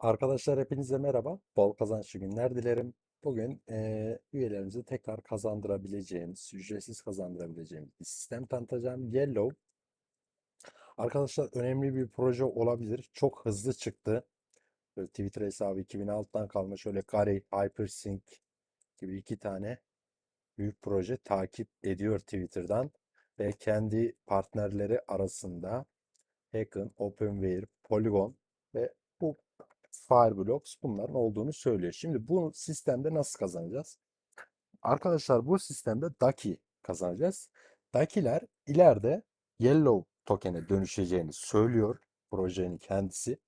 Arkadaşlar hepinize merhaba. Bol kazançlı günler dilerim. Bugün eee üyelerimizi tekrar kazandırabileceğimiz, ücretsiz kazandırabileceğimiz bir sistem tanıtacağım. Yellow. Arkadaşlar önemli bir proje olabilir. Çok hızlı çıktı. Böyle Twitter hesabı 2006'dan kalma şöyle Gary, Hypersync gibi iki tane büyük proje takip ediyor Twitter'dan ve kendi partnerleri arasında Hacken, OpenWare, Polygon ve bu Fireblocks bunların olduğunu söylüyor. Şimdi bu sistemde nasıl kazanacağız? Arkadaşlar bu sistemde Daki kazanacağız. Dakiler ileride Yellow token'e dönüşeceğini söylüyor projenin kendisi.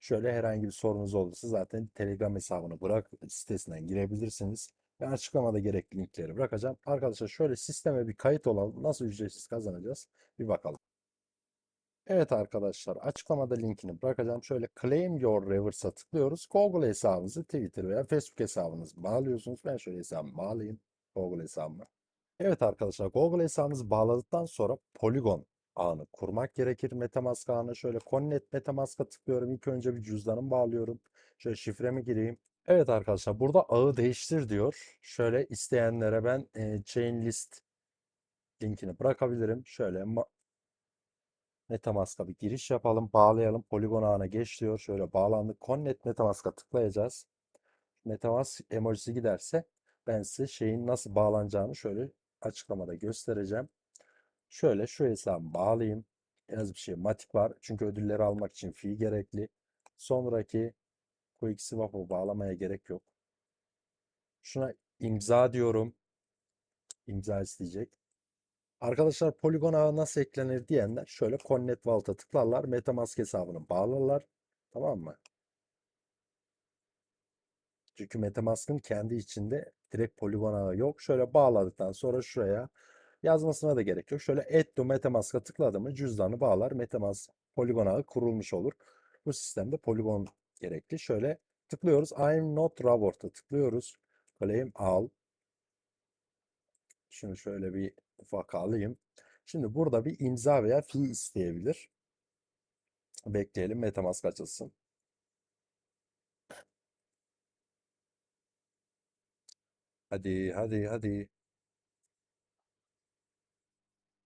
Şöyle herhangi bir sorunuz olursa zaten Telegram hesabını bırak sitesinden girebilirsiniz. Ben açıklamada gerekli linkleri bırakacağım. Arkadaşlar şöyle sisteme bir kayıt olalım. Nasıl ücretsiz kazanacağız? Bir bakalım. Evet arkadaşlar açıklamada linkini bırakacağım. Şöyle Claim Your Reverse'a tıklıyoruz. Google hesabınızı Twitter veya Facebook hesabınızı bağlıyorsunuz. Ben şöyle hesabımı bağlayayım. Google hesabımı. Evet arkadaşlar Google hesabınızı bağladıktan sonra Polygon ağını kurmak gerekir. Metamask ağını şöyle Connect Metamask'a tıklıyorum. İlk önce bir cüzdanımı bağlıyorum. Şöyle şifremi gireyim. Evet arkadaşlar burada ağı değiştir diyor. Şöyle isteyenlere ben e, chain list linkini bırakabilirim. Şöyle Metamask'a bir giriş yapalım. Bağlayalım. Poligon ağına geç diyor. Şöyle bağlandık. Connect Metamask'a tıklayacağız. Metamask emojisi giderse ben size şeyin nasıl bağlanacağını şöyle açıklamada göstereceğim. Şöyle şu hesabı bağlayayım. En az bir şey matik var. Çünkü ödülleri almak için fee gerekli. Sonraki QuickSwap'ı bağlamaya gerek yok. Şuna imza diyorum. İmza isteyecek. Arkadaşlar Polygon ağı nasıl eklenir diyenler şöyle Connect Vault'a tıklarlar. Metamask hesabını bağlarlar. Tamam mı? Çünkü Metamask'ın kendi içinde direkt Polygon ağı yok. Şöyle bağladıktan sonra şuraya yazmasına da gerek yok. Şöyle Add to Metamask'a tıkladı mı cüzdanı bağlar. Metamask Polygon ağı kurulmuş olur. Bu sistemde Polygon gerekli. Şöyle tıklıyoruz. I'm not Ravort'a tıklıyoruz. Claim al. Şunu şöyle bir ufak alayım. Şimdi burada bir imza veya fi isteyebilir. Bekleyelim Metamask açılsın. Hadi hadi hadi.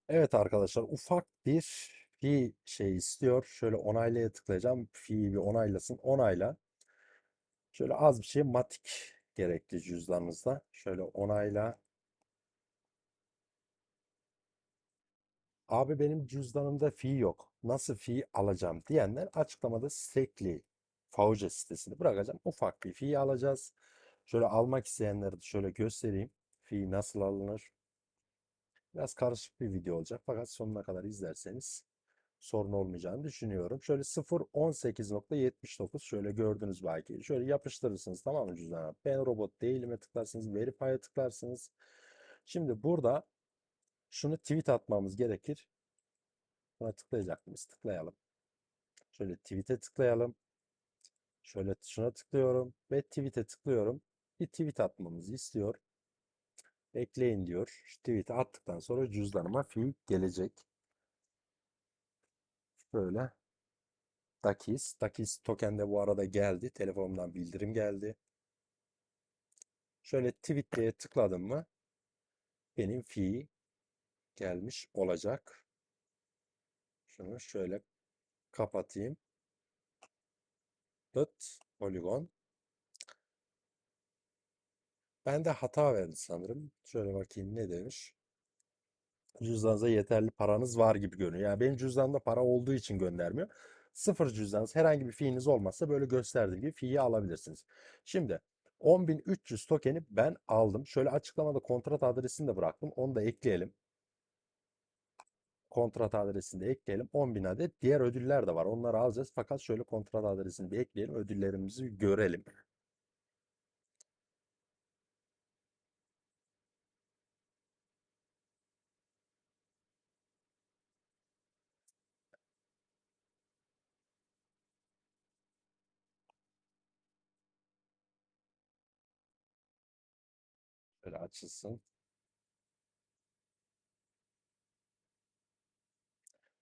Evet arkadaşlar ufak bir fi şey istiyor. Şöyle onaylaya tıklayacağım. Fi'yi bir onaylasın. Onayla. Şöyle az bir şey matik gerekli cüzdanınızda. Şöyle onayla. Abi benim cüzdanımda fi yok. Nasıl fi alacağım diyenler açıklamada Stekli Fauce sitesini bırakacağım. Ufak bir fi alacağız. Şöyle almak isteyenleri de şöyle göstereyim. Fi nasıl alınır? Biraz karışık bir video olacak fakat sonuna kadar izlerseniz sorun olmayacağını düşünüyorum. Şöyle 0.18.79 şöyle gördünüz belki. Şöyle yapıştırırsınız tamam mı cüzdana? Ben robot değilime tıklarsınız. Verify'a tıklarsınız. Şimdi burada şunu tweet atmamız gerekir. Buna tıklayacak mıyız? Tıklayalım. Şöyle tweet'e tıklayalım. Şöyle şuna tıklıyorum ve tweet'e tıklıyorum. Bir tweet atmamızı istiyor. Ekleyin diyor. Şu tweet'i attıktan sonra cüzdanıma fiil gelecek. Böyle. Dakis. Dakis token de bu arada geldi. Telefonumdan bildirim geldi. Şöyle tweet diye tıkladım mı benim fi gelmiş olacak. Şunu şöyle kapatayım. Dıt poligon. Ben de hata verdi sanırım. Şöyle bakayım ne demiş. Cüzdanınızda yeterli paranız var gibi görünüyor. Yani benim cüzdanımda para olduğu için göndermiyor. Sıfır cüzdanınız herhangi bir fiiniz olmazsa böyle gösterdiği gibi fiyi alabilirsiniz. Şimdi 10.300 tokeni ben aldım. Şöyle açıklamada kontrat adresini de bıraktım. Onu da ekleyelim kontrat adresini de ekleyelim. 10.000 adet diğer ödüller de var. Onları alacağız. Fakat şöyle kontrat adresini bir ekleyelim. Ödüllerimizi görelim. Şöyle açılsın.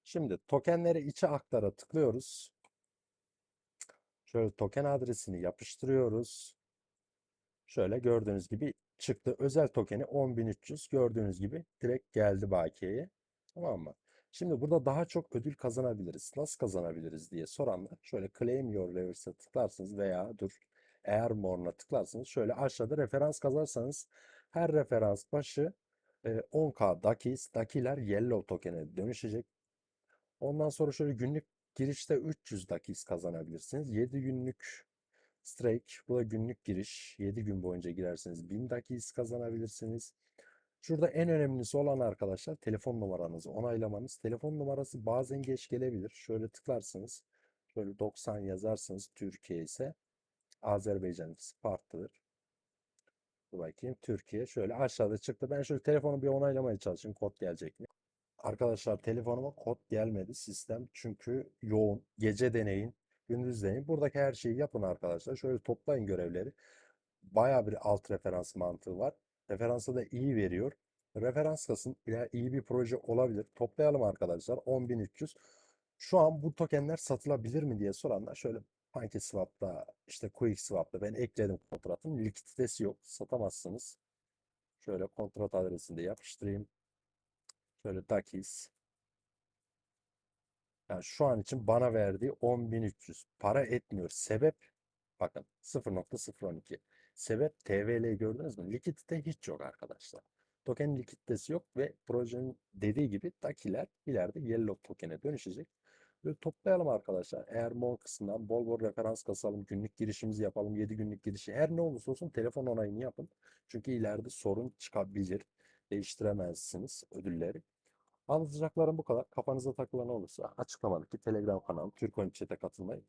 Şimdi tokenleri içe aktara tıklıyoruz. Şöyle token adresini yapıştırıyoruz. Şöyle gördüğünüz gibi çıktı. Özel tokeni 10.300 gördüğünüz gibi direkt geldi bakiyeye. Tamam mı? Şimdi burada daha çok ödül kazanabiliriz. Nasıl kazanabiliriz diye soranlar şöyle claim your reverse'e tıklarsınız veya dur eğer more'una tıklarsınız şöyle aşağıda referans kazarsanız her referans başı e, 10k dakis, dakiler yellow token'e dönüşecek. Ondan sonra şöyle günlük girişte 300 dakis kazanabilirsiniz. 7 günlük Strike, bu da günlük giriş. 7 gün boyunca girerseniz 1000 dakis kazanabilirsiniz. Şurada en önemlisi olan arkadaşlar telefon numaranızı onaylamanız. Telefon numarası bazen geç gelebilir. Şöyle tıklarsınız. Şöyle 90 yazarsınız Türkiye ise Azerbaycan farklıdır. Dur bakayım Türkiye şöyle aşağıda çıktı. Ben şöyle telefonu bir onaylamaya çalışayım kod gelecek mi? Arkadaşlar telefonuma kod gelmedi sistem çünkü yoğun. Gece deneyin, gündüz deneyin. Buradaki her şeyi yapın arkadaşlar. Şöyle toplayın görevleri. Bayağı bir alt referans mantığı var. Referansı da iyi veriyor. Referans kasın ya iyi bir proje olabilir. Toplayalım arkadaşlar. 10.300. Şu an bu tokenler satılabilir mi diye soranlar şöyle PancakeSwap'ta işte QuickSwap'ta ben ekledim kontratın. Likiditesi yok. Satamazsınız. Şöyle kontrat adresini de yapıştırayım. Şöyle Dakis. Yani şu an için bana verdiği 10.300 para etmiyor. Sebep bakın 0.012. Sebep TVL gördünüz mü? Likidite hiç yok arkadaşlar. Token likiditesi yok ve projenin dediği gibi Dakiler ileride Yellow token'e dönüşecek. Böyle toplayalım arkadaşlar. Eğer MON kısmından bol bol referans kasalım, günlük girişimizi yapalım, 7 günlük girişi her ne olursa olsun telefon onayını yapın. Çünkü ileride sorun çıkabilir. Değiştiremezsiniz ödülleri. Anlatacaklarım bu kadar. Kafanıza takılan olursa açıklamadaki Telegram kanalım Türk Chat'e katılmayı